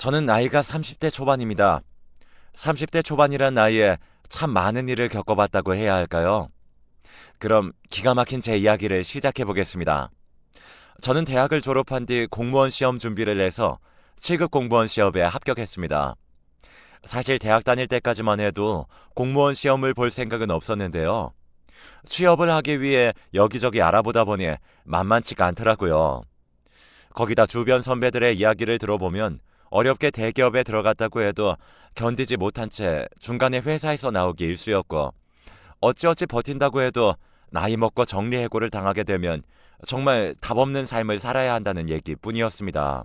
저는 나이가 30대 초반입니다. 30대 초반이란 나이에 참 많은 일을 겪어봤다고 해야 할까요? 그럼 기가 막힌 제 이야기를 시작해 보겠습니다. 저는 대학을 졸업한 뒤 공무원 시험 준비를 해서 7급 공무원 시험에 합격했습니다. 사실 대학 다닐 때까지만 해도 공무원 시험을 볼 생각은 없었는데요. 취업을 하기 위해 여기저기 알아보다 보니 만만치가 않더라고요. 거기다 주변 선배들의 이야기를 들어보면 어렵게 대기업에 들어갔다고 해도 견디지 못한 채 중간에 회사에서 나오기 일쑤였고 어찌어찌 버틴다고 해도 나이 먹고 정리해고를 당하게 되면 정말 답 없는 삶을 살아야 한다는 얘기뿐이었습니다.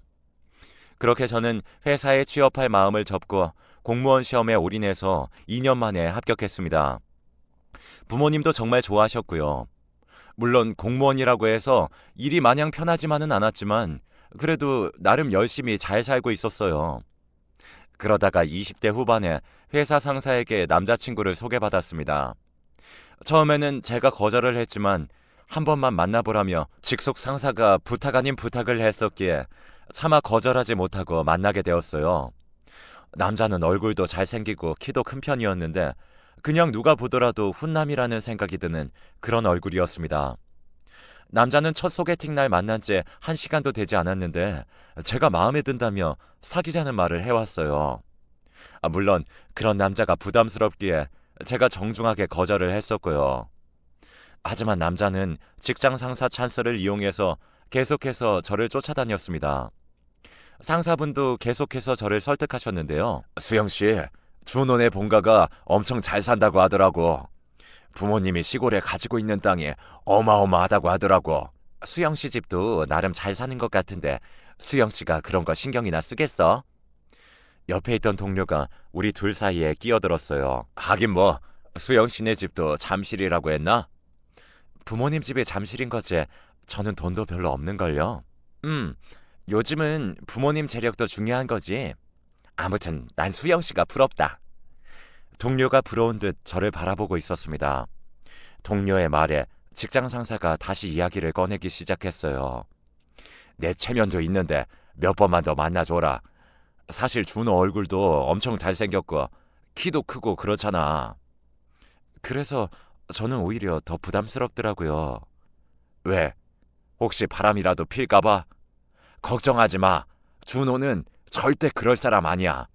그렇게 저는 회사에 취업할 마음을 접고 공무원 시험에 올인해서 2년 만에 합격했습니다. 부모님도 정말 좋아하셨고요. 물론 공무원이라고 해서 일이 마냥 편하지만은 않았지만 그래도 나름 열심히 잘 살고 있었어요. 그러다가 20대 후반에 회사 상사에게 남자친구를 소개받았습니다. 처음에는 제가 거절을 했지만 한 번만 만나보라며 직속 상사가 부탁 아닌 부탁을 했었기에 차마 거절하지 못하고 만나게 되었어요. 남자는 얼굴도 잘생기고 키도 큰 편이었는데 그냥 누가 보더라도 훈남이라는 생각이 드는 그런 얼굴이었습니다. 남자는 첫 소개팅 날 만난 지 한 시간도 되지 않았는데 제가 마음에 든다며 사귀자는 말을 해왔어요. 아, 물론 그런 남자가 부담스럽기에 제가 정중하게 거절을 했었고요. 하지만 남자는 직장 상사 찬스를 이용해서 계속해서 저를 쫓아다녔습니다. 상사분도 계속해서 저를 설득하셨는데요. 수영 씨, 준호네 본가가 엄청 잘 산다고 하더라고. 부모님이 시골에 가지고 있는 땅이 어마어마하다고 하더라고. 수영 씨 집도 나름 잘 사는 것 같은데 수영 씨가 그런 거 신경이나 쓰겠어? 옆에 있던 동료가 우리 둘 사이에 끼어들었어요. 하긴 뭐 수영 씨네 집도 잠실이라고 했나? 부모님 집이 잠실인 거지. 저는 돈도 별로 없는걸요. 음, 요즘은 부모님 재력도 중요한 거지. 아무튼 난 수영 씨가 부럽다. 동료가 부러운 듯 저를 바라보고 있었습니다. 동료의 말에 직장 상사가 다시 이야기를 꺼내기 시작했어요. 내 체면도 있는데 몇 번만 더 만나줘라. 사실 준호 얼굴도 엄청 잘생겼고 키도 크고 그렇잖아. 그래서 저는 오히려 더 부담스럽더라고요. 왜? 혹시 바람이라도 필까봐? 걱정하지 마. 준호는 절대 그럴 사람 아니야.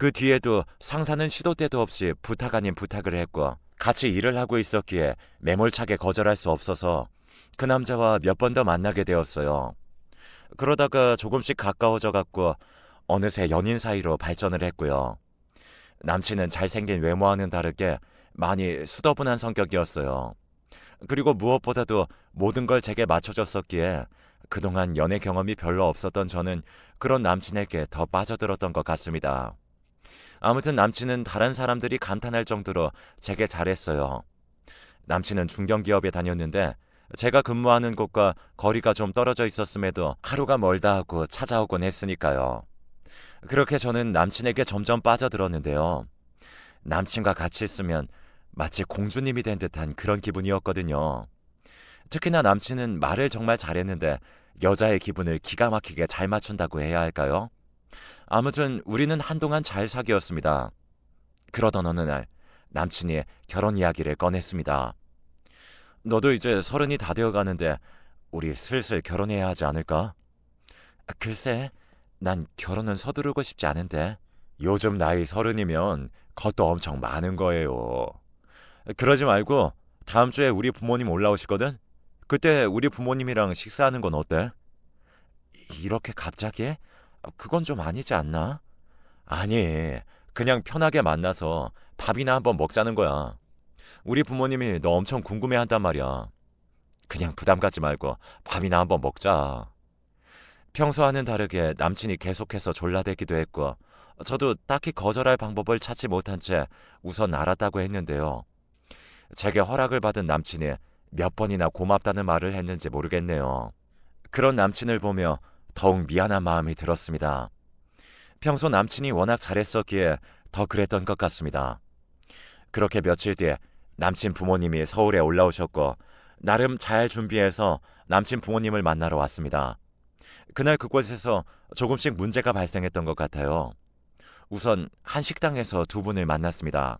그 뒤에도 상사는 시도 때도 없이 부탁 아닌 부탁을 했고 같이 일을 하고 있었기에 매몰차게 거절할 수 없어서 그 남자와 몇 번 더 만나게 되었어요. 그러다가 조금씩 가까워져 갔고 어느새 연인 사이로 발전을 했고요. 남친은 잘생긴 외모와는 다르게 많이 수더분한 성격이었어요. 그리고 무엇보다도 모든 걸 제게 맞춰줬었기에 그동안 연애 경험이 별로 없었던 저는 그런 남친에게 더 빠져들었던 것 같습니다. 아무튼 남친은 다른 사람들이 감탄할 정도로 제게 잘했어요. 남친은 중견기업에 다녔는데 제가 근무하는 곳과 거리가 좀 떨어져 있었음에도 하루가 멀다 하고 찾아오곤 했으니까요. 그렇게 저는 남친에게 점점 빠져들었는데요. 남친과 같이 있으면 마치 공주님이 된 듯한 그런 기분이었거든요. 특히나 남친은 말을 정말 잘했는데 여자의 기분을 기가 막히게 잘 맞춘다고 해야 할까요? 아무튼 우리는 한동안 잘 사귀었습니다. 그러던 어느 날 남친이 결혼 이야기를 꺼냈습니다. 너도 이제 서른이 다 되어 가는데 우리 슬슬 결혼해야 하지 않을까? 글쎄, 난 결혼은 서두르고 싶지 않은데. 요즘 나이 서른이면 겉도 엄청 많은 거예요. 그러지 말고 다음 주에 우리 부모님 올라오시거든? 그때 우리 부모님이랑 식사하는 건 어때? 이렇게 갑자기? 그건 좀 아니지 않나? 아니, 그냥 편하게 만나서 밥이나 한번 먹자는 거야. 우리 부모님이 너 엄청 궁금해 한단 말이야. 그냥 부담 갖지 말고 밥이나 한번 먹자. 평소와는 다르게 남친이 계속해서 졸라대기도 했고, 저도 딱히 거절할 방법을 찾지 못한 채 우선 알았다고 했는데요. 제게 허락을 받은 남친이 몇 번이나 고맙다는 말을 했는지 모르겠네요. 그런 남친을 보며 더욱 미안한 마음이 들었습니다. 평소 남친이 워낙 잘했었기에 더 그랬던 것 같습니다. 그렇게 며칠 뒤에 남친 부모님이 서울에 올라오셨고 나름 잘 준비해서 남친 부모님을 만나러 왔습니다. 그날 그곳에서 조금씩 문제가 발생했던 것 같아요. 우선 한 식당에서 두 분을 만났습니다.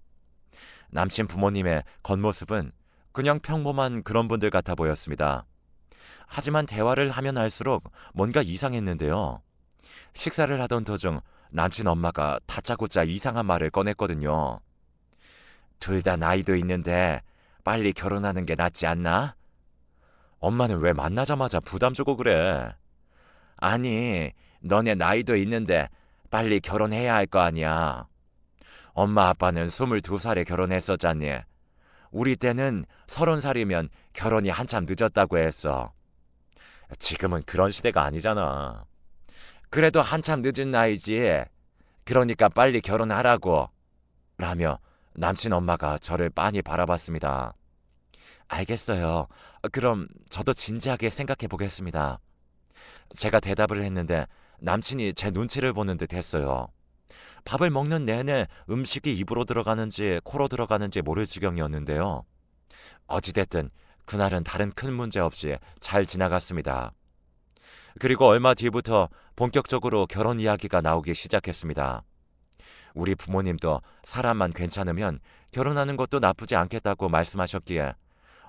남친 부모님의 겉모습은 그냥 평범한 그런 분들 같아 보였습니다. 하지만 대화를 하면 할수록 뭔가 이상했는데요. 식사를 하던 도중 남친 엄마가 다짜고짜 이상한 말을 꺼냈거든요. 둘 다 나이도 있는데 빨리 결혼하는 게 낫지 않나? 엄마는 왜 만나자마자 부담 주고 그래? 아니, 너네 나이도 있는데 빨리 결혼해야 할 거 아니야. 엄마 아빠는 22살에 결혼했었잖니. 우리 때는 30살이면 결혼이 한참 늦었다고 했어. 지금은 그런 시대가 아니잖아. 그래도 한참 늦은 나이지. 그러니까 빨리 결혼하라고. 라며 남친 엄마가 저를 빤히 바라봤습니다. 알겠어요. 그럼 저도 진지하게 생각해 보겠습니다. 제가 대답을 했는데 남친이 제 눈치를 보는 듯 했어요. 밥을 먹는 내내 음식이 입으로 들어가는지 코로 들어가는지 모를 지경이었는데요. 어찌됐든 그날은 다른 큰 문제 없이 잘 지나갔습니다. 그리고 얼마 뒤부터 본격적으로 결혼 이야기가 나오기 시작했습니다. 우리 부모님도 사람만 괜찮으면 결혼하는 것도 나쁘지 않겠다고 말씀하셨기에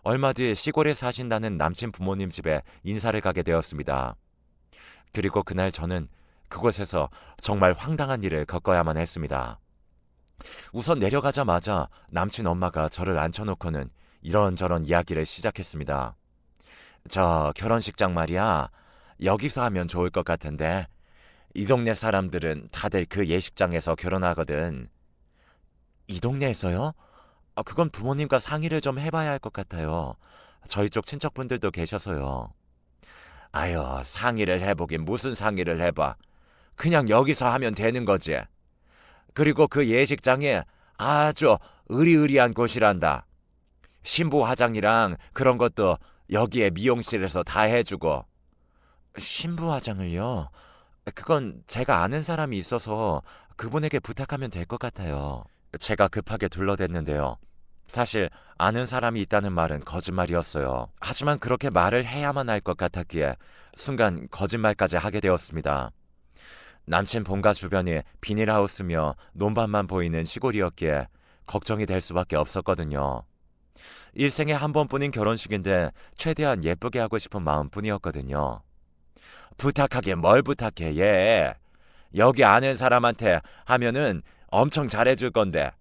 얼마 뒤 시골에 사신다는 남친 부모님 집에 인사를 가게 되었습니다. 그리고 그날 저는 그곳에서 정말 황당한 일을 겪어야만 했습니다. 우선 내려가자마자 남친 엄마가 저를 앉혀놓고는 이런저런 이야기를 시작했습니다. 저 결혼식장 말이야. 여기서 하면 좋을 것 같은데 이 동네 사람들은 다들 그 예식장에서 결혼하거든. 이 동네에서요? 아, 그건 부모님과 상의를 좀 해봐야 할 것 같아요. 저희 쪽 친척분들도 계셔서요. 아유, 상의를 해보긴 무슨 상의를 해봐. 그냥 여기서 하면 되는 거지. 그리고 그 예식장에 아주 의리의리한 곳이란다. 신부 화장이랑 그런 것도 여기에 미용실에서 다 해주고. 신부 화장을요? 그건 제가 아는 사람이 있어서 그분에게 부탁하면 될 것 같아요. 제가 급하게 둘러댔는데요. 사실 아는 사람이 있다는 말은 거짓말이었어요. 하지만 그렇게 말을 해야만 할 것 같았기에 순간 거짓말까지 하게 되었습니다. 남친 본가 주변이 비닐하우스며 논밭만 보이는 시골이었기에 걱정이 될 수밖에 없었거든요. 일생에 한 번뿐인 결혼식인데 최대한 예쁘게 하고 싶은 마음뿐이었거든요. 부탁하게 뭘 부탁해 얘. 여기 아는 사람한테 하면은 엄청 잘해줄 건데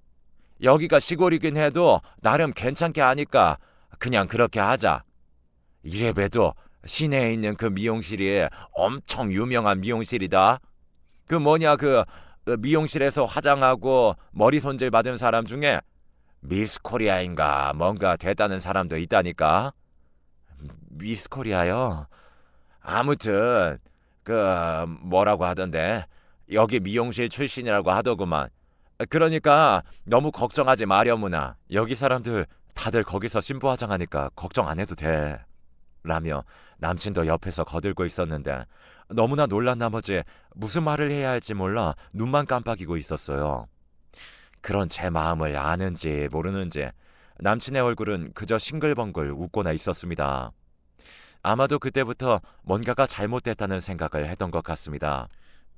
여기가 시골이긴 해도 나름 괜찮게 하니까 그냥 그렇게 하자. 이래봬도 시내에 있는 그 미용실이 엄청 유명한 미용실이다. 그 뭐냐 그 미용실에서 화장하고 머리 손질 받은 사람 중에 미스 코리아인가 뭔가 됐다는 사람도 있다니까. 미스 코리아요? 아무튼 그 뭐라고 하던데 여기 미용실 출신이라고 하더구만. 그러니까 너무 걱정하지 마려무나. 여기 사람들 다들 거기서 신부 화장하니까 걱정 안 해도 돼. 라며 남친도 옆에서 거들고 있었는데 너무나 놀란 나머지 무슨 말을 해야 할지 몰라 눈만 깜빡이고 있었어요. 그런 제 마음을 아는지 모르는지 남친의 얼굴은 그저 싱글벙글 웃고나 있었습니다. 아마도 그때부터 뭔가가 잘못됐다는 생각을 했던 것 같습니다.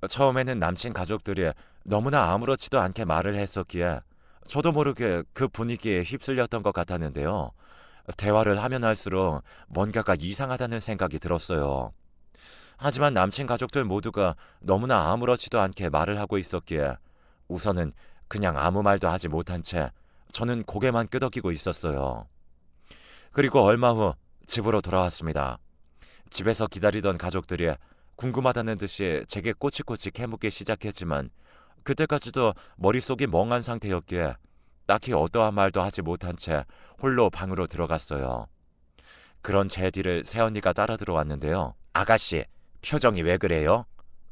처음에는 남친 가족들이 너무나 아무렇지도 않게 말을 했었기에 저도 모르게 그 분위기에 휩쓸렸던 것 같았는데요. 대화를 하면 할수록 뭔가가 이상하다는 생각이 들었어요. 하지만 남친 가족들 모두가 너무나 아무렇지도 않게 말을 하고 있었기에 우선은 그냥 아무 말도 하지 못한 채 저는 고개만 끄덕이고 있었어요. 그리고 얼마 후 집으로 돌아왔습니다. 집에서 기다리던 가족들이 궁금하다는 듯이 제게 꼬치꼬치 캐묻기 시작했지만 그때까지도 머릿속이 멍한 상태였기에 딱히 어떠한 말도 하지 못한 채 홀로 방으로 들어갔어요. 그런 제 뒤를 새언니가 따라 들어왔는데요. 아가씨, 표정이 왜 그래요?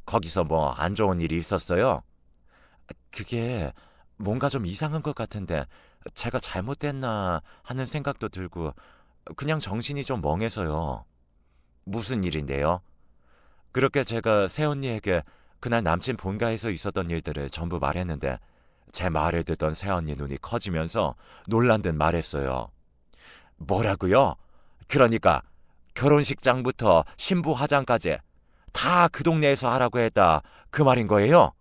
거기서 뭐 안 좋은 일이 있었어요? 그게 뭔가 좀 이상한 것 같은데 제가 잘못됐나 하는 생각도 들고 그냥 정신이 좀 멍해서요. 무슨 일인데요? 그렇게 제가 새언니에게 그날 남친 본가에서 있었던 일들을 전부 말했는데 제 말을 듣던 새언니 눈이 커지면서 놀란 듯 말했어요. 뭐라고요? 그러니까 결혼식장부터 신부 화장까지 다 그 동네에서 하라고 했다. 그 말인 거예요?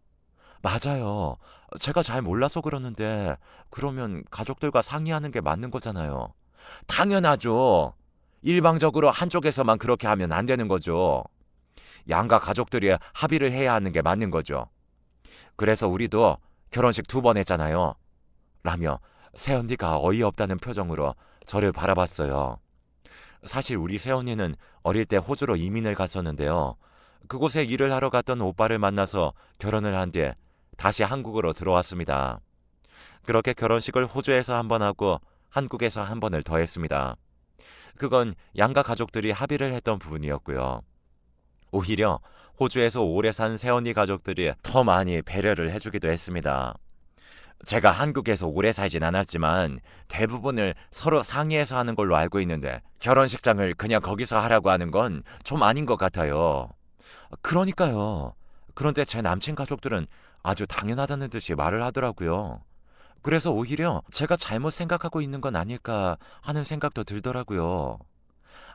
맞아요. 제가 잘 몰라서 그러는데 그러면 가족들과 상의하는 게 맞는 거잖아요. 당연하죠. 일방적으로 한쪽에서만 그렇게 하면 안 되는 거죠. 양가 가족들이 합의를 해야 하는 게 맞는 거죠. 그래서 우리도 결혼식 두 번 했잖아요. 라며 새언니가 어이없다는 표정으로 저를 바라봤어요. 사실 우리 새언니는 어릴 때 호주로 이민을 갔었는데요. 그곳에 일을 하러 갔던 오빠를 만나서 결혼을 한 뒤에 다시 한국으로 들어왔습니다. 그렇게 결혼식을 호주에서 한 번 하고 한국에서 한 번을 더 했습니다. 그건 양가 가족들이 합의를 했던 부분이었고요. 오히려 호주에서 오래 산 새언니 가족들이 더 많이 배려를 해주기도 했습니다. 제가 한국에서 오래 살진 않았지만 대부분을 서로 상의해서 하는 걸로 알고 있는데 결혼식장을 그냥 거기서 하라고 하는 건 좀 아닌 것 같아요. 그러니까요. 그런데 제 남친 가족들은 아주 당연하다는 듯이 말을 하더라고요. 그래서 오히려 제가 잘못 생각하고 있는 건 아닐까 하는 생각도 들더라고요.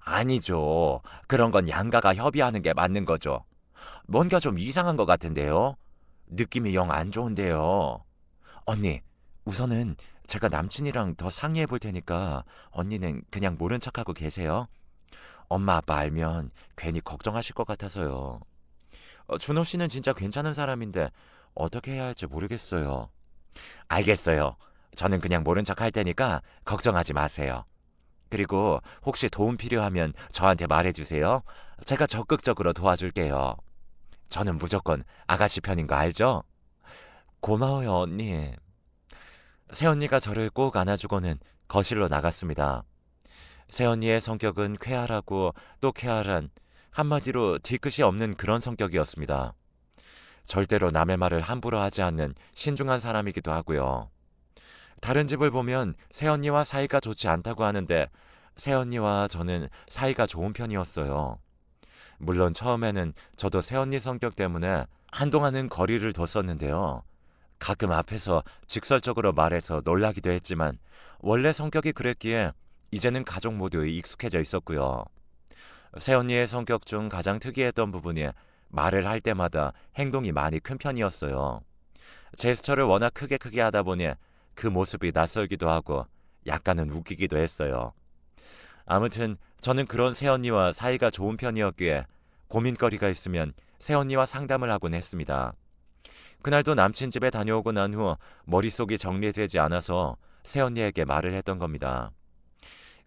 아니죠. 그런 건 양가가 협의하는 게 맞는 거죠. 뭔가 좀 이상한 것 같은데요. 느낌이 영 안 좋은데요. 언니, 우선은 제가 남친이랑 더 상의해 볼 테니까 언니는 그냥 모른 척하고 계세요. 엄마 아빠 알면 괜히 걱정하실 것 같아서요. 어, 준호 씨는 진짜 괜찮은 사람인데 어떻게 해야 할지 모르겠어요. 알겠어요. 저는 그냥 모른 척 할 테니까 걱정하지 마세요. 그리고 혹시 도움 필요하면 저한테 말해주세요. 제가 적극적으로 도와줄게요. 저는 무조건 아가씨 편인 거 알죠? 고마워요, 언니. 새언니가 저를 꼭 안아주고는 거실로 나갔습니다. 새언니의 성격은 쾌활하고 또 쾌활한 한마디로 뒤끝이 없는 그런 성격이었습니다. 절대로 남의 말을 함부로 하지 않는 신중한 사람이기도 하고요. 다른 집을 보면 새언니와 사이가 좋지 않다고 하는데 새언니와 저는 사이가 좋은 편이었어요. 물론 처음에는 저도 새언니 성격 때문에 한동안은 거리를 뒀었는데요. 가끔 앞에서 직설적으로 말해서 놀라기도 했지만 원래 성격이 그랬기에 이제는 가족 모두 익숙해져 있었고요. 새언니의 성격 중 가장 특이했던 부분이 말을 할 때마다 행동이 많이 큰 편이었어요. 제스처를 워낙 크게 크게 하다 보니 그 모습이 낯설기도 하고 약간은 웃기기도 했어요. 아무튼 저는 그런 새언니와 사이가 좋은 편이었기에 고민거리가 있으면 새언니와 상담을 하곤 했습니다. 그날도 남친 집에 다녀오고 난 후 머릿속이 정리되지 않아서 새언니에게 말을 했던 겁니다.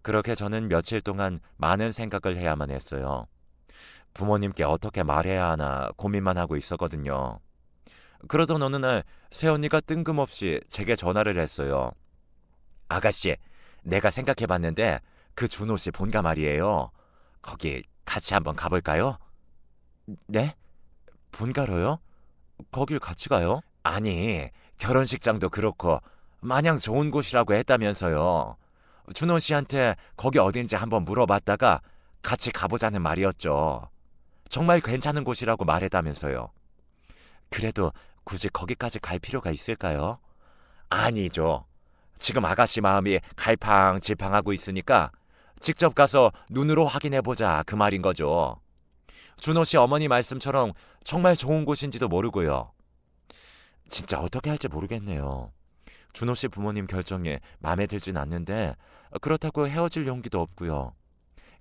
그렇게 저는 며칠 동안 많은 생각을 해야만 했어요. 부모님께 어떻게 말해야 하나 고민만 하고 있었거든요. 그러던 어느 날 새언니가 뜬금없이 제게 전화를 했어요. 아가씨, 내가 생각해 봤는데 그 준호 씨 본가 말이에요. 거기 같이 한번 가볼까요? 네? 본가로요? 거길 같이 가요? 아니, 결혼식장도 그렇고 마냥 좋은 곳이라고 했다면서요. 준호 씨한테 거기 어딘지 한번 물어봤다가 같이 가보자는 말이었죠. 정말 괜찮은 곳이라고 말했다면서요. 그래도 굳이 거기까지 갈 필요가 있을까요? 아니죠. 지금 아가씨 마음이 갈팡질팡하고 있으니까 직접 가서 눈으로 확인해보자 그 말인 거죠. 준호 씨 어머니 말씀처럼 정말 좋은 곳인지도 모르고요. 진짜 어떻게 할지 모르겠네요. 준호 씨 부모님 결정에 마음에 들진 않는데 그렇다고 헤어질 용기도 없고요.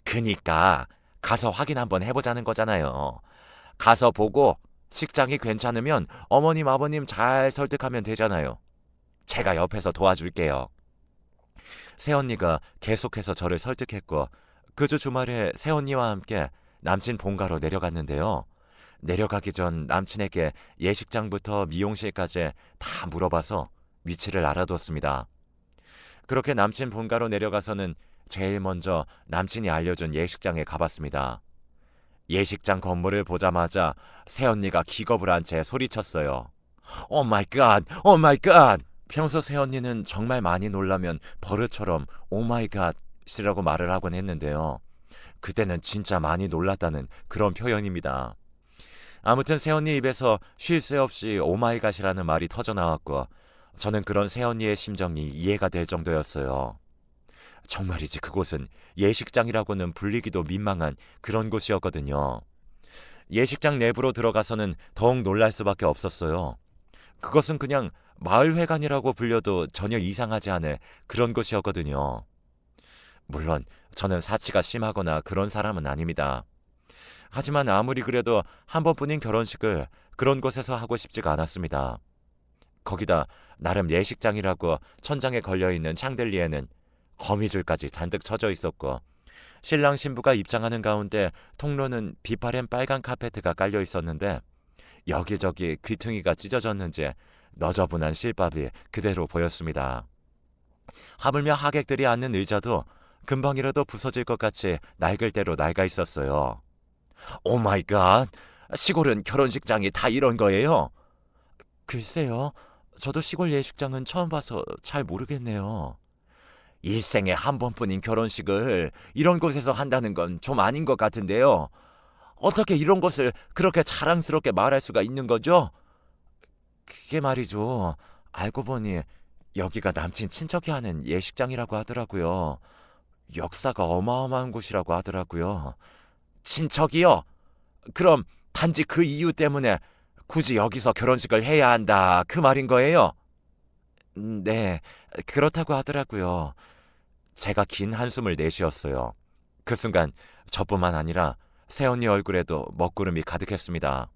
그니까 가서 확인 한번 해보자는 거잖아요. 가서 보고 식장이 괜찮으면 어머님 아버님 잘 설득하면 되잖아요. 제가 옆에서 도와줄게요. 새언니가 계속해서 저를 설득했고 그 주 주말에 새언니와 함께 남친 본가로 내려갔는데요. 내려가기 전 남친에게 예식장부터 미용실까지 다 물어봐서 위치를 알아뒀습니다. 그렇게 남친 본가로 내려가서는 제일 먼저 남친이 알려준 예식장에 가봤습니다. 예식장 건물을 보자마자 새언니가 기겁을 한 채 소리쳤어요. 오 마이 갓! 오 마이 갓! 평소 새언니는 정말 많이 놀라면 버릇처럼 오 마이 갓이라고 말을 하곤 했는데요. 그때는 진짜 많이 놀랐다는 그런 표현입니다. 아무튼 새언니 입에서 쉴 새 없이 오 마이 갓이라는 말이 터져 나왔고 저는 그런 새언니의 심정이 이해가 될 정도였어요. 정말이지 그곳은 예식장이라고는 불리기도 민망한 그런 곳이었거든요. 예식장 내부로 들어가서는 더욱 놀랄 수밖에 없었어요. 그것은 그냥 마을회관이라고 불려도 전혀 이상하지 않을 그런 곳이었거든요. 물론 저는 사치가 심하거나 그런 사람은 아닙니다. 하지만 아무리 그래도 한 번뿐인 결혼식을 그런 곳에서 하고 싶지가 않았습니다. 거기다 나름 예식장이라고 천장에 걸려있는 샹들리에는 거미줄까지 잔뜩 쳐져 있었고 신랑 신부가 입장하는 가운데 통로는 비파랜 빨간 카페트가 깔려 있었는데 여기저기 귀퉁이가 찢어졌는지 너저분한 실밥이 그대로 보였습니다. 하물며 하객들이 앉는 의자도 금방이라도 부서질 것 같이 낡을 대로 낡아 있었어요. 오 마이 갓. 시골은 결혼식장이 다 이런 거예요? 글쎄요. 저도 시골 예식장은 처음 봐서 잘 모르겠네요. 일생에 한 번뿐인 결혼식을 이런 곳에서 한다는 건 좀 아닌 것 같은데요. 어떻게 이런 것을 그렇게 자랑스럽게 말할 수가 있는 거죠? 그게 말이죠. 알고 보니 여기가 남친 친척이 하는 예식장이라고 하더라고요. 역사가 어마어마한 곳이라고 하더라고요. 친척이요? 그럼 단지 그 이유 때문에 굳이 여기서 결혼식을 해야 한다 그 말인 거예요? 음, 네, 그렇다고 하더라고요. 제가 긴 한숨을 내쉬었어요. 그 순간 저뿐만 아니라 새언니 얼굴에도 먹구름이 가득했습니다.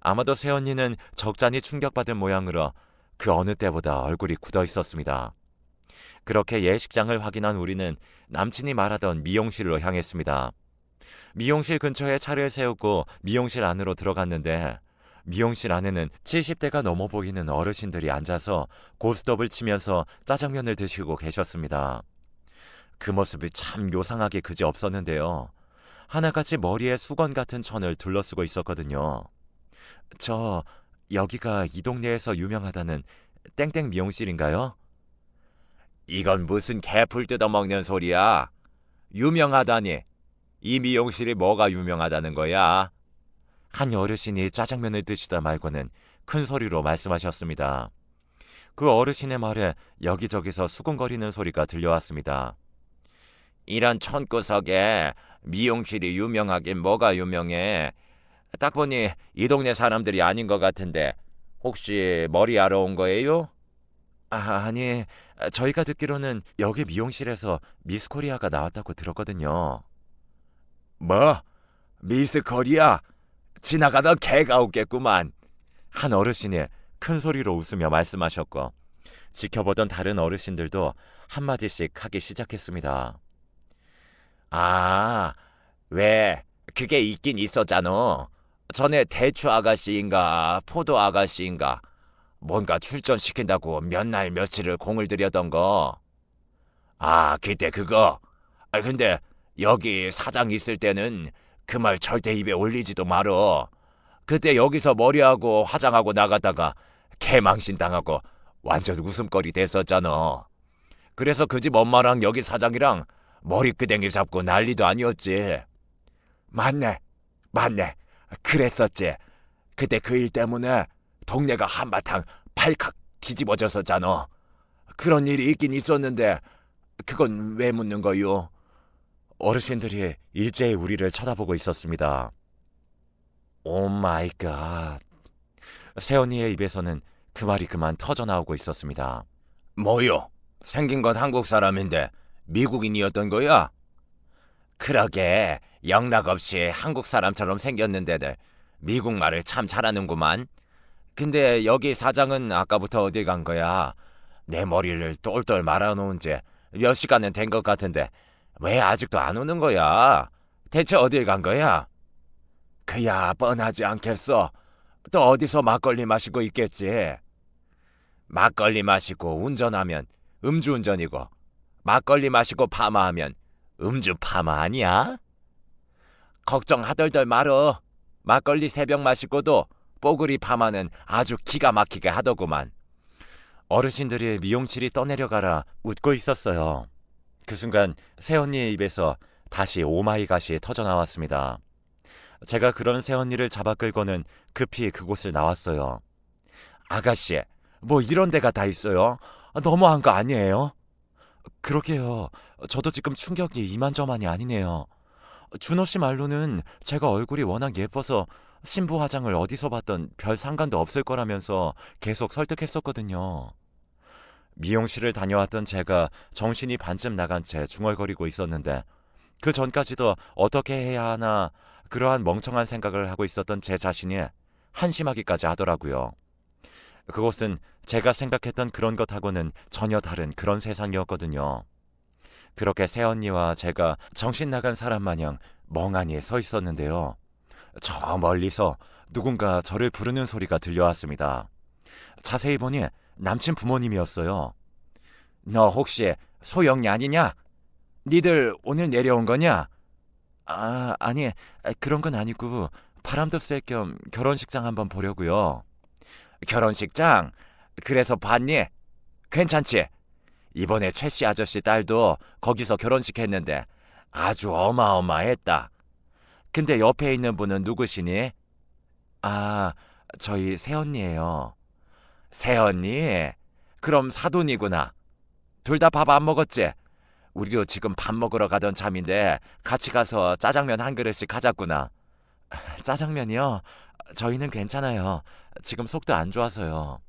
아마도 새언니는 적잖이 충격받은 모양으로 그 어느 때보다 얼굴이 굳어 있었습니다. 그렇게 예식장을 확인한 우리는 남친이 말하던 미용실로 향했습니다. 미용실 근처에 차를 세우고 미용실 안으로 들어갔는데 미용실 안에는 70대가 넘어 보이는 어르신들이 앉아서 고스톱을 치면서 짜장면을 드시고 계셨습니다. 그 모습이 참 요상하게 그지 없었는데요. 하나같이 머리에 수건 같은 천을 둘러쓰고 있었거든요. 저 여기가 이 동네에서 유명하다는 땡땡 미용실인가요? 이건 무슨 개풀 뜯어먹는 소리야? 유명하다니. 이 미용실이 뭐가 유명하다는 거야? 한 어르신이 짜장면을 드시다 말고는 큰 소리로 말씀하셨습니다. 그 어르신의 말에 여기저기서 수군거리는 소리가 들려왔습니다. 이런 촌구석에 미용실이 유명하긴 뭐가 유명해. 딱 보니 이 동네 사람들이 아닌 것 같은데 혹시 머리 하러 온 거예요? 아, 아니, 저희가 듣기로는 여기 미용실에서 미스 코리아가 나왔다고 들었거든요. 뭐? 미스 코리아? 지나가던 개가 웃겠구만. 한 어르신이 큰 소리로 웃으며 말씀하셨고 지켜보던 다른 어르신들도 한마디씩 하기 시작했습니다. 아, 왜? 그게 있긴 있었잖아. 전에 대추 아가씨인가 포도 아가씨인가 뭔가 출전시킨다고 몇 날 며칠을 공을 들여던 거. 아, 그때 그거. 아, 근데 여기 사장 있을 때는 그 말 절대 입에 올리지도 말어. 그때 여기서 머리하고 화장하고 나가다가 개망신 당하고 완전 웃음거리 됐었잖아. 그래서 그 집 엄마랑 여기 사장이랑 머리끄댕이 잡고 난리도 아니었지. 맞네, 맞네. 그랬었지. 그때 그 일 때문에 동네가 한바탕 발칵 뒤집어졌었잖아. 그런 일이 있긴 있었는데 그건 왜 묻는 거요? 어르신들이 일제히 우리를 쳐다보고 있었습니다. 오 마이 갓. 세연이의 입에서는 그 말이 그만 터져 나오고 있었습니다. 뭐요? 생긴 건 한국 사람인데 미국인이었던 거야? 그러게 영락 없이 한국 사람처럼 생겼는데들 미국 말을 참 잘하는구만. 근데 여기 사장은 아까부터 어디 간 거야? 내 머리를 똘똘 말아놓은 지 몇 시간은 된 것 같은데 왜 아직도 안 오는 거야? 대체 어딜 간 거야? 그야 뻔하지 않겠어. 또 어디서 막걸리 마시고 있겠지. 막걸리 마시고 운전하면 음주운전이고 막걸리 마시고 파마하면 음주 파마 아니야? 걱정 하덜덜 말어. 막걸리 세 병 마시고도 뽀글이 파마는 아주 기가 막히게 하더구만. 어르신들이 미용실이 떠내려가라 웃고 있었어요. 그 순간 새언니의 입에서 다시 오마이갓이 터져 나왔습니다. 제가 그런 새언니를 잡아 끌고는 급히 그곳을 나왔어요. 아가씨, 뭐 이런 데가 다 있어요? 너무한 거 아니에요? 그러게요. 저도 지금 충격이 이만저만이 아니네요. 준호 씨 말로는 제가 얼굴이 워낙 예뻐서 신부 화장을 어디서 봤던 별 상관도 없을 거라면서 계속 설득했었거든요. 미용실을 다녀왔던 제가 정신이 반쯤 나간 채 중얼거리고 있었는데 그 전까지도 어떻게 해야 하나 그러한 멍청한 생각을 하고 있었던 제 자신이 한심하기까지 하더라고요. 그곳은 제가 생각했던 그런 것하고는 전혀 다른 그런 세상이었거든요. 그렇게 새언니와 제가 정신 나간 사람 마냥 멍하니 서 있었는데요. 저 멀리서 누군가 저를 부르는 소리가 들려왔습니다. 자세히 보니 남친 부모님이었어요. 너 혹시 소영이 아니냐? 니들 오늘 내려온 거냐? 아, 아니, 그런 건 아니고 바람도 쐴 겸 결혼식장 한번 보려고요. 결혼식장? 그래서 봤니? 괜찮지? 이번에 최씨 아저씨 딸도 거기서 결혼식 했는데 아주 어마어마했다. 근데 옆에 있는 분은 누구시니? 아, 저희 새언니예요. 새언니? 그럼 사돈이구나. 둘 다 밥 안 먹었지? 우리도 지금 밥 먹으러 가던 참인데 같이 가서 짜장면 한 그릇씩 하자꾸나. 짜장면이요? 저희는 괜찮아요. 지금 속도 안 좋아서요.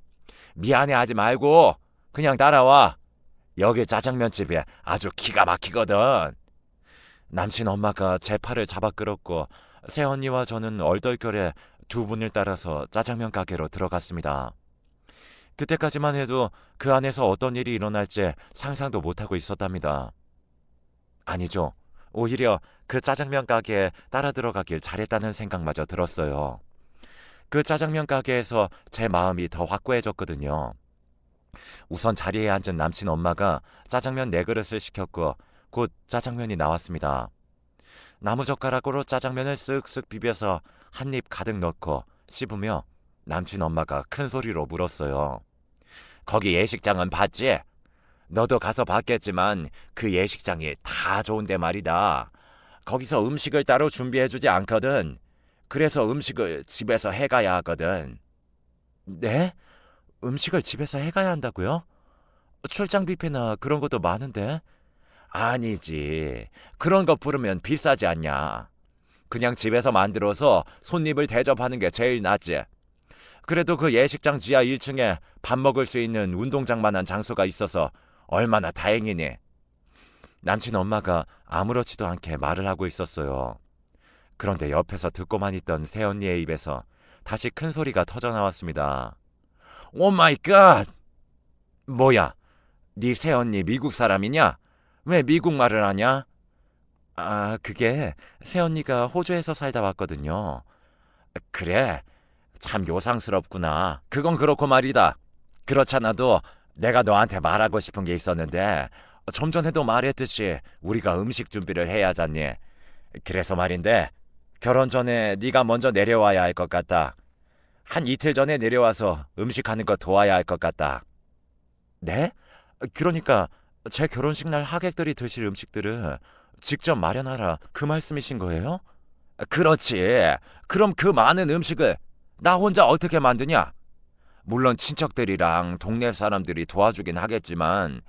미안해 하지 말고 그냥 따라와. 여기 짜장면집이 아주 기가 막히거든. 남친 엄마가 제 팔을 잡아 끌었고 새언니와 저는 얼떨결에 두 분을 따라서 짜장면 가게로 들어갔습니다. 그때까지만 해도 그 안에서 어떤 일이 일어날지 상상도 못하고 있었답니다. 아니죠. 오히려 그 짜장면 가게에 따라 들어가길 잘했다는 생각마저 들었어요. 그 짜장면 가게에서 제 마음이 더 확고해졌거든요. 우선 자리에 앉은 남친 엄마가 짜장면 네 그릇을 시켰고 곧 짜장면이 나왔습니다. 나무젓가락으로 짜장면을 쓱쓱 비벼서 한 입 가득 넣고 씹으며 남친 엄마가 큰 소리로 물었어요. 거기 예식장은 봤지? 너도 가서 봤겠지만 그 예식장이 다 좋은데 말이다. 거기서 음식을 따로 준비해주지 않거든. 그래서 음식을 집에서 해가야 하거든. 네? 음식을 집에서 해가야 한다고요? 출장 뷔페나 그런 것도 많은데? 아니지. 그런 거 부르면 비싸지 않냐. 그냥 집에서 만들어서 손님을 대접하는 게 제일 낫지. 그래도 그 예식장 지하 1층에 밥 먹을 수 있는 운동장만한 장소가 있어서 얼마나 다행이니. 남친 엄마가 아무렇지도 않게 말을 하고 있었어요. 그런데 옆에서 듣고만 있던 새언니의 입에서 다시 큰 소리가 터져 나왔습니다. 오 마이 갓! 뭐야? 네 새언니 미국 사람이냐? 왜 미국 말을 하냐? 아, 그게 새언니가 호주에서 살다 왔거든요. 그래. 참 요상스럽구나. 그건 그렇고 말이다. 그렇잖아도 내가 너한테 말하고 싶은 게 있었는데 좀 전에도 말했듯이 우리가 음식 준비를 해야 하잖니. 그래서 말인데 결혼 전에 네가 먼저 내려와야 할 것 같다. 한 이틀 전에 내려와서 음식하는 거 도와야 할 것 같다. 네? 그러니까 제 결혼식 날 하객들이 드실 음식들을 직접 마련하라 그 말씀이신 거예요? 그렇지. 그럼 그 많은 음식을 나 혼자 어떻게 만드냐? 물론 친척들이랑 동네 사람들이 도와주긴 하겠지만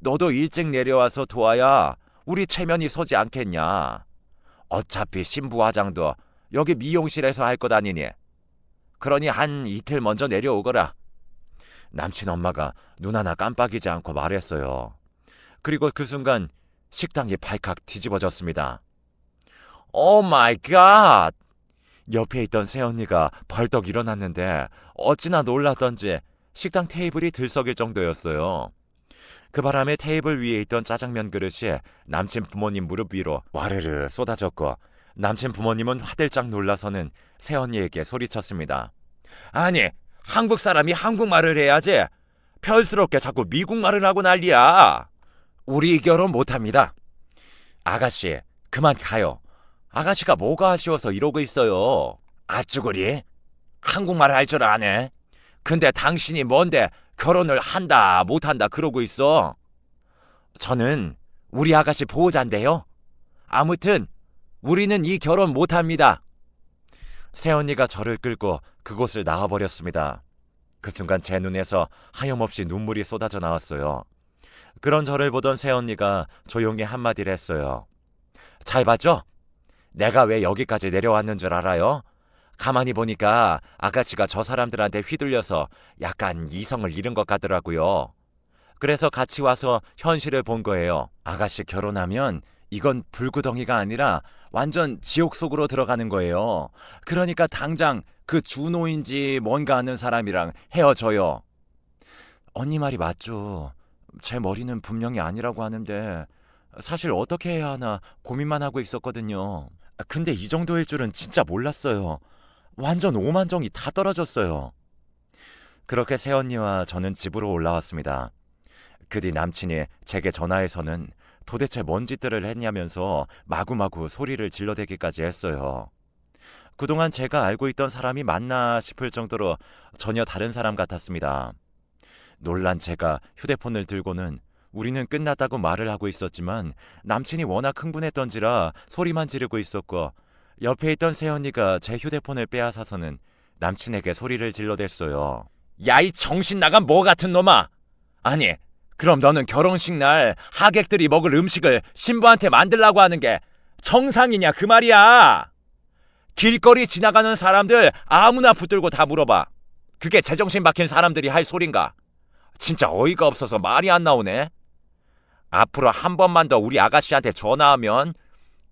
너도 일찍 내려와서 도와야 우리 체면이 서지 않겠냐? 어차피 신부 화장도 여기 미용실에서 할 것 아니니. 그러니 한 이틀 먼저 내려오거라. 남친 엄마가 눈 하나 깜빡이지 않고 말했어요. 그리고 그 순간 식당이 발칵 뒤집어졌습니다. 오 마이 갓! 옆에 있던 새언니가 벌떡 일어났는데 어찌나 놀랐던지 식당 테이블이 들썩일 정도였어요. 그 바람에 테이블 위에 있던 짜장면 그릇이 남친 부모님 무릎 위로 와르르 쏟아졌고 남친 부모님은 화들짝 놀라서는 새언니에게 소리쳤습니다. 아니, 한국 사람이 한국말을 해야지. 별스럽게 자꾸 미국말을 하고 난리야. 우리 결혼 못합니다. 아가씨, 그만 가요. 아가씨가 뭐가 아쉬워서 이러고 있어요. 아쭈구리? 한국말 할 줄 아네. 근데 당신이 뭔데 결혼을 한다, 못한다 그러고 있어. 저는 우리 아가씨 보호자인데요. 아무튼 우리는 이 결혼 못합니다. 새언니가 저를 끌고 그곳을 나와버렸습니다. 그 순간 제 눈에서 하염없이 눈물이 쏟아져 나왔어요. 그런 저를 보던 새언니가 조용히 한마디를 했어요. 잘 봤죠? 내가 왜 여기까지 내려왔는 줄 알아요? 가만히 보니까 아가씨가 저 사람들한테 휘둘려서 약간 이성을 잃은 것 같더라고요. 그래서 같이 와서 현실을 본 거예요. 아가씨 결혼하면 이건 불구덩이가 아니라 완전 지옥 속으로 들어가는 거예요. 그러니까 당장 그 준호인지 뭔가 하는 사람이랑 헤어져요. 언니 말이 맞죠. 제 머리는 분명히 아니라고 하는데 사실 어떻게 해야 하나 고민만 하고 있었거든요. 근데 이 정도일 줄은 진짜 몰랐어요. 완전 오만정이 다 떨어졌어요. 그렇게 새언니와 저는 집으로 올라왔습니다. 그 뒤 남친이 제게 전화해서는 도대체 뭔 짓들을 했냐면서 마구마구 소리를 질러대기까지 했어요. 그동안 제가 알고 있던 사람이 맞나 싶을 정도로 전혀 다른 사람 같았습니다. 놀란 제가 휴대폰을 들고는 우리는 끝났다고 말을 하고 있었지만 남친이 워낙 흥분했던지라 소리만 지르고 있었고 옆에 있던 새언니가 제 휴대폰을 빼앗아서는 남친에게 소리를 질러댔어요. 야 이 정신 나간 뭐 같은 놈아! 아니 그럼 너는 결혼식 날 하객들이 먹을 음식을 신부한테 만들라고 하는 게 정상이냐 그 말이야! 길거리 지나가는 사람들 아무나 붙들고 다 물어봐. 그게 제정신 박힌 사람들이 할 소린가? 진짜 어이가 없어서 말이 안 나오네. 앞으로 한 번만 더 우리 아가씨한테 전화하면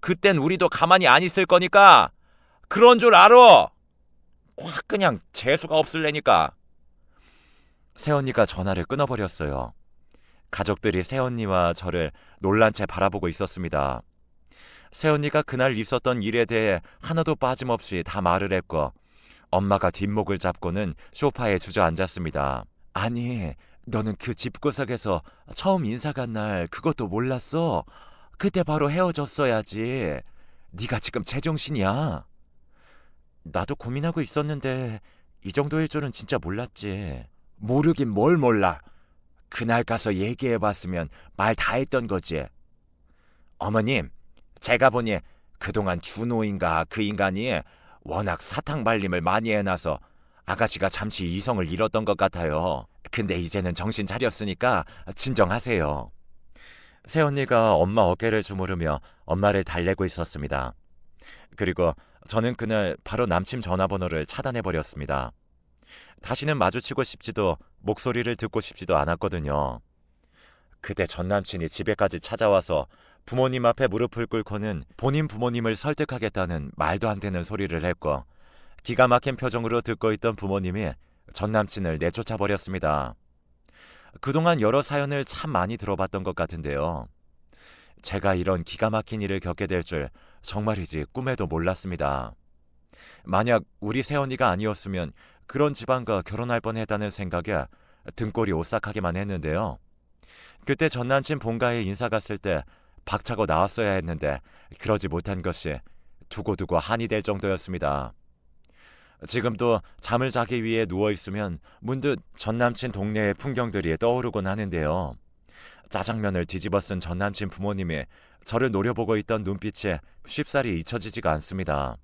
그땐 우리도 가만히 안 있을 거니까 그런 줄 알아. 확 그냥 재수가 없을래니까. 새언니가 전화를 끊어버렸어요. 가족들이 새언니와 저를 놀란 채 바라보고 있었습니다. 새언니가 그날 있었던 일에 대해 하나도 빠짐없이 다 말을 했고 엄마가 뒷목을 잡고는 소파에 주저앉았습니다. 아니, 너는 그 집구석에서 처음 인사 간 날 그것도 몰랐어? 그때 바로 헤어졌어야지. 네가 지금 제정신이야. 나도 고민하고 있었는데 이 정도일 줄은 진짜 몰랐지. 모르긴 뭘 몰라. 그날 가서 얘기해 봤으면 말 다 했던 거지. 어머님, 제가 보니 그동안 준호인가 그 인간이 워낙 사탕 발림을 많이 해놔서 아가씨가 잠시 이성을 잃었던 것 같아요. 근데 이제는 정신 차렸으니까 진정하세요. 새언니가 엄마 어깨를 주무르며 엄마를 달래고 있었습니다. 그리고 저는 그날 바로 남친 전화번호를 차단해버렸습니다. 다시는 마주치고 싶지도 목소리를 듣고 싶지도 않았거든요. 그때 전 남친이 집에까지 찾아와서 부모님 앞에 무릎을 꿇고는 본인 부모님을 설득하겠다는 말도 안 되는 소리를 했고 기가 막힌 표정으로 듣고 있던 부모님이 전 남친을 내쫓아 버렸습니다. 그동안 여러 사연을 참 많이 들어봤던 것 같은데요. 제가 이런 기가 막힌 일을 겪게 될 줄 정말이지 꿈에도 몰랐습니다. 만약 우리 새언니가 아니었으면 그런 집안과 결혼할 뻔했다는 생각에 등골이 오싹하기만 했는데요. 그때 전 남친 본가에 인사 갔을 때 박차고 나왔어야 했는데 그러지 못한 것이 두고두고 한이 될 정도였습니다. 지금도 잠을 자기 위해 누워 있으면 문득 전 남친 동네의 풍경들이 떠오르곤 하는데요. 짜장면을 뒤집어 쓴 전 남친 부모님이 저를 노려보고 있던 눈빛에 쉽사리 잊혀지지가 않습니다.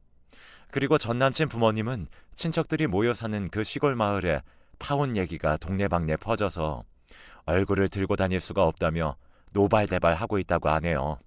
그리고 전 남친 부모님은 친척들이 모여 사는 그 시골 마을에 파혼 얘기가 동네방네 퍼져서 얼굴을 들고 다닐 수가 없다며 노발대발 하고 있다고 하네요.